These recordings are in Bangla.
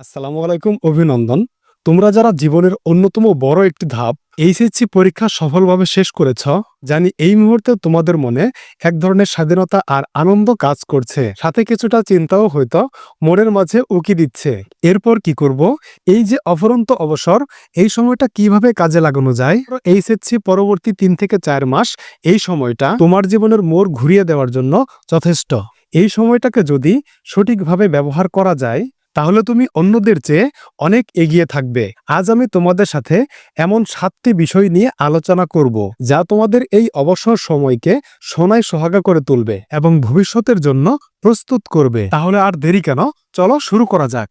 আসসালামু আলাইকুম, অভিনন্দন। তোমরা যারা জীবনের অন্যতম বড় একটি ধাপ এইচএসসি পরীক্ষা সফলভাবে শেষ করেছ, জানি এই মুহূর্তে তোমাদের মনে এক ধরনের স্বাধীনতা আর আনন্দ কাজ করছে। সাথে কিছুটা চিন্তাও হয়তো মনের মাঝে উকি দিচ্ছে। এরপর কি করব? এই যে অফরন্ত অবসর, এই সময়টা কীভাবে কাজে লাগানো যায়? এইচএসসি পরবর্তী তিন থেকে চার মাস, এই সময়টা তোমার জীবনের মোড় ঘুরিয়ে দেওয়ার জন্য যথেষ্ট। এই সময়টাকে যদি সঠিকভাবে ব্যবহার করা যায় তাহলে তুমি অন্যদের চেয়ে অনেক এগিয়ে থাকবে। আজ আমি তোমাদের সাথে এমন সাতটি বিষয় নিয়ে আলোচনা করব, যা তোমাদের এই অবসর সময়কে সোনায় সোহাগা করে তুলবে এবং ভবিষ্যতের জন্য প্রস্তুত করবে। তাহলে আর দেরি কেন? চলো শুরু করা যাক।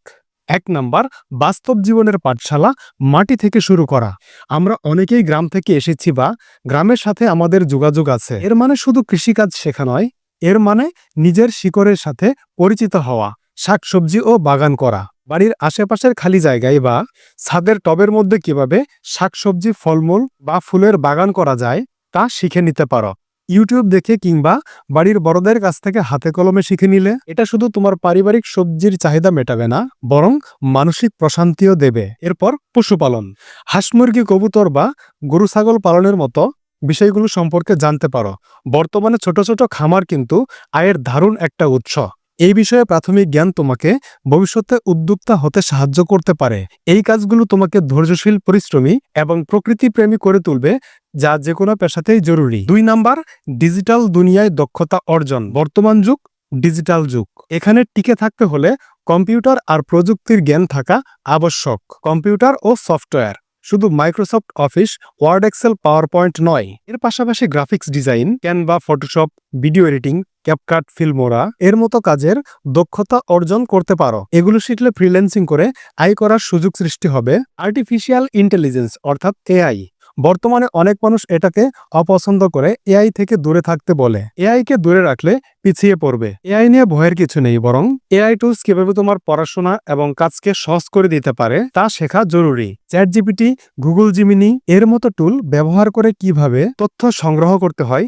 এক নাম্বার, বাস্তব জীবনের পাঠশালা মাটি থেকে শুরু করা। আমরা অনেকেই গ্রাম থেকে এসেছি বা গ্রামের সাথে আমাদের যোগাযোগ আছে। এর মানে শুধু কৃষিকাজ শেখা নয়, এর মানে নিজের শিকড়ের সাথে পরিচিত হওয়া। শাকসবজি ও বাগান করা। বাড়ির আশেপাশের খালি জায়গায় বা ছাদের টবের মধ্যে কীভাবে শাকসবজি, ফলমূল বা ফুলের বাগান করা যায়, তা শিখে নিতে পারো। ইউটিউব দেখে কিংবা বাড়ির বড়দের কাছ থেকে হাতে কলমে শিখে নিলে এটা শুধু তোমার পারিবারিক সবজির চাহিদা মেটাবে না, বরং মানসিক প্রশান্তিও দেবে। এরপর পশুপালন। হাঁস, মুরগি, কবুতর বা গরু, ছাগল পালনের মতো বিষয়গুলো সম্পর্কে জানতে পারো। বর্তমানে ছোট ছোট খামার কিন্তু আয়ের দারুণ একটা উৎস। এই বিষয়ে প্রাথমিক জ্ঞান তোমাকে ভবিষ্যতে উদ্যোক্তা হতে সাহায্য করতে পারে। এই কাজগুলো তোমাকে ধৈর্যশীল, পরিশ্রমী এবং প্রকৃতিপ্রেমী করে তুলবে, যা যে কোনো পেশাতেই জরুরি। দুই নাম্বার, ডিজিটাল দুনিয়ায় দক্ষতা অর্জন। বর্তমান যুগ, ডিজিটাল যুগ। এখানে টিকে থাকতে হলে কম্পিউটার আর প্রযুক্তির জ্ঞান থাকা আবশ্যক। কম্পিউটার ও সফটওয়্যার। শুধু Microsoft office, Word, Excel PowerPoint নয়। এর পাশাপাশি graphics design, Canva, Photoshop, video editing CapCut Filmora এর মতো কাজের দক্ষতা অর্জন করতে পারো। এগুলো শিখলে ফ্রিল্যান্সিং করে আয় করার সুযোগ সৃষ্টি হবে। আর্টিফিশিয়াল ইন্টেলিজেন্স অর্থাৎ এআই বর্তমানে অনেক মানুষ এটাকে অপছন্দ করে এআই থেকে দূরে থাকতে বলে। এআইকে দূরে রাখলে পিছিয়ে পড়বে। এআই নিয়ে ভয়ের কিছু নেই, বরং এআই টুলস কীভাবে তোমার পড়াশোনা এবং কাজকে সহজ করে দিতে পারে তা শেখা জরুরি। চ্যাট জিপিটি গুগল জিমিনি, এর মতো টুল ব্যবহার করে কীভাবে তথ্য সংগ্রহ করতে হয়,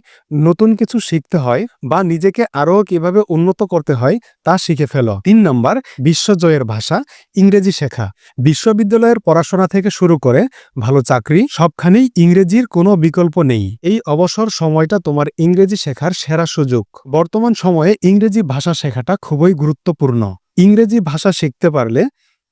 নতুন কিছু শিখতে হয় বা নিজেকে আরও কীভাবে উন্নত করতে হয় তা শিখে ফেলো। তিন নম্বর বিশ্বজয়ের ভাষা, ইংরেজি শেখা। বিশ্ববিদ্যালয়ের পড়াশোনা থেকে শুরু করে ভালো চাকরি, সবখানেই ইংরেজির কোনো বিকল্প নেই। এই অবসর সময়টা তোমার ইংরেজি শেখার সেরা সুযোগ। বর্তমান সময়ে ইংরেজি ভাষা শেখাটা খুবই গুরুত্বপূর্ণ। ইংরেজি ভাষা শিখতে পারলে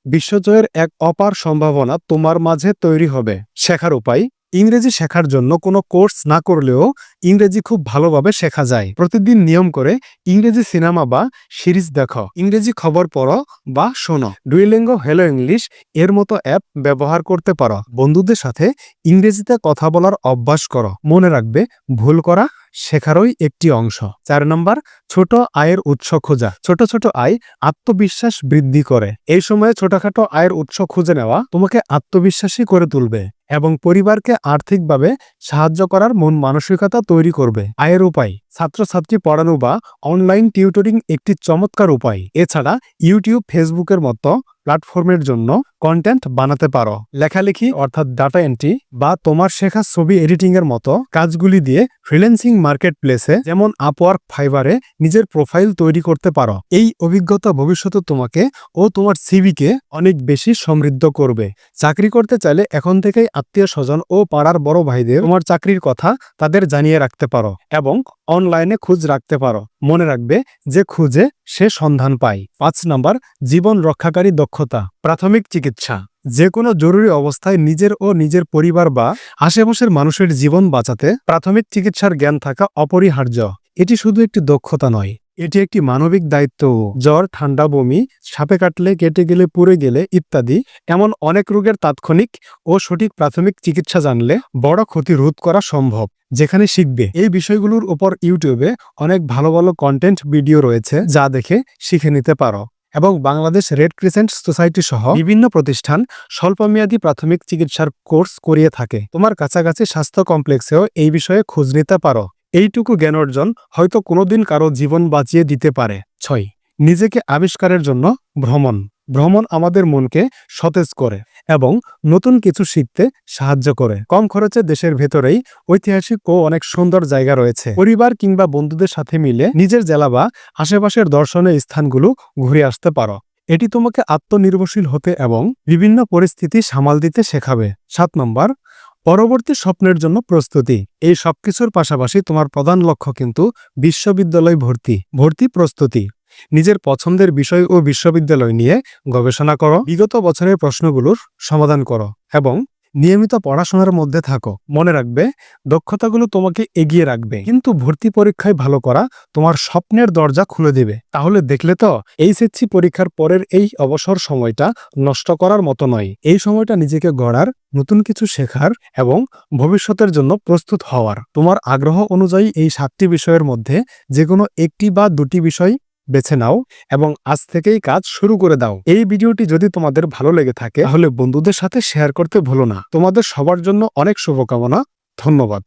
বিশ্বজয়ের এক অপার সম্ভাবনা তোমার মাঝে তৈরি হবে। শেখার উপায়, ইংরেজি শেখার জন্য কোনো কোর্স না করলেও ইংরেজি খুব ভালোভাবে শেখা যায়। প্রতিদিন নিয়ম করে ইংরেজি সিনেমা বা সিরিজ দেখো। ইংরেজি খবর পড়ো বা শোনো। ডুইলিঙ্গো হেলো ইংলিশ এর মতো অ্যাপ ব্যবহার করতে পারো। বন্ধুদের সাথে ইংরেজিতে কথা বলার অভ্যাস করো। মনে রাখবে, ভুল করা শেখারই একটি অংশ। চার নম্বর, ছোট আয়ের উৎস খোঁজা। ছোট ছোট আয় আত্মবিশ্বাস বৃদ্ধি করে। এই সময়ে ছোটখাটো আয়ের উৎস খুঁজে নেওয়া তোমাকে আত্মবিশ্বাসী করে তুলবে এবং পরিবারকে আর্থিকভাবে সাহায্য করার মন মানসিকতা তৈরি করবে। আয়ের উপায় ছাত্রছাত্রী পড়ানো বা অনলাইন টিউটরিং একটি চমৎকার উপায়। এছাড়া ইউটিউব ফেসবুকের মতো প্ল্যাটফর্মের জন্য কন্টেন্ট বানাতে পারো। লেখালেখি অর্থাৎ ডাটা এন্ট্রি বা তোমার শেখা ছবি এডিটিং এর মতো কাজগুলি দিয়ে ফ্রিল্যান্সিং মার্কেট প্লেসে যেমন আপওয়ার্ক ফাইবারে নিজের প্রোফাইল তৈরি করতে পারো। এই অভিজ্ঞতা ভবিষ্যতে তোমাকে ও তোমার সিভিকে অনেক বেশি সমৃদ্ধ করবে। চাকরি করতে চাইলে এখন থেকেই আত্মীয় স্বজন ও পাড়ার বড় ভাইদের তোমার চাকরির কথা তাদের জানিয়ে রাখতে পারো এবং অনলাইনে খুঁজ রাখতে পারো। মনে রাখবে যে খুঁজে সে সন্ধান পায়। পাঁচ নম্বর, জীবন রক্ষাকারী দক্ষতা। প্রাথমিক চিকিৎসা। যে কোনো জরুরি অবস্থায় নিজের ও নিজের পরিবার বা আশেপাশের মানুষের জীবন বাঁচাতে প্রাথমিক চিকিৎসার জ্ঞান থাকা অপরিহার্য। এটি শুধু একটি দক্ষতা নয় এটি একটি মানবিক দায়িত্ব জ্বর, ঠান্ডা, বমি, সাপে কাটলে, কেটে গেলে, পুড়ে গেলে ইত্যাদি। এমন অনেক রোগের তাৎক্ষণিক ও সঠিক প্রাথমিক চিকিৎসা জানলে বড় ক্ষতি রোধ করা সম্ভব। যেখানে শিখবে। এই বিষয়গুলোর উপর ইউটিউবে অনেক ভালো ভালো কন্টেন্ট ভিডিও রয়েছে যা দেখে শিখে নিতে পারো। এবং বাংলাদেশ রেড ক্রিসেন্ট সোসাইটি সহ বিভিন্ন প্রতিষ্ঠান স্বল্পমেয়াদী প্রাথমিক চিকিৎসার কোর্স করিয়ে থাকে। তোমার কাছাকাছি স্বাস্থ্য কমপ্লেক্সেও এই বিষয়ে খোঁজ নিতে পারো। এইটুকু জ্ঞান অর্জন হয়তো কোনোদিন কারও জীবন বাঁচিয়ে দিতে পারে। ছয়, নিজেকে আবিষ্কারের জন্য ভ্রমণ। ভ্রমণ আমাদের মনকে সতেজ করে এবং নতুন কিছু শিখতে সাহায্য করে। কম খরচে দেশের ভেতরেই ঐতিহাসিক ও অনেক সুন্দর জায়গা রয়েছে। পরিবার কিংবা বন্ধুদের সাথে মিলে নিজের জেলা বা আশেপাশের দর্শনীয় স্থানগুলো ঘুরে আসতে পারো। এটি তোমাকে আত্মনির্ভরশীল হতে এবং বিভিন্ন পরিস্থিতি সামাল দিতে শেখাবে। সাত নম্বর পরবর্তী স্বপ্নের জন্য প্রস্তুতি। এই সবকিছুর পাশাপাশি তোমার প্রধান লক্ষ্য কিন্তু বিশ্ববিদ্যালয় ভর্তি। ভর্তি প্রস্তুতি। নিজের পছন্দের বিষয় ও বিশ্ববিদ্যালয় নিয়ে গবেষণা করো। বিগত বছরের প্রশ্নগুলোর সমাধান করো এবং নিয়মিত পড়াশোনার মধ্যে থাকো। মনে রাখবে, দক্ষতাগুলো তোমাকে এগিয়ে রাখবে। কিন্তু ভর্তি পরীক্ষায় ভালো করা তোমার স্বপ্নের দরজা খুলে দেবে। তাহলে দেখলে তো এইচএসসি পরীক্ষার পরের এই অবসর সময়টা নষ্ট করার মতো নয়। এই সময়টা নিজেকে গড়ার, নতুন কিছু শেখার এবং ভবিষ্যতের জন্য প্রস্তুত হওয়ার। তোমার আগ্রহ অনুযায়ী এই সাতটি বিষয়ের মধ্যে যে কোনো একটি বা দুটি বিষয় বেছে নাও এবং আজ থেকেই কাজ শুরু করে দাও। এই ভিডিওটি যদি তোমাদের ভালো লেগে থাকে, তাহলে বন্ধুদের সাথে শেয়ার করতে ভুলো না। তোমাদের সবার জন্য অনেক শুভকামনা। ধন্যবাদ।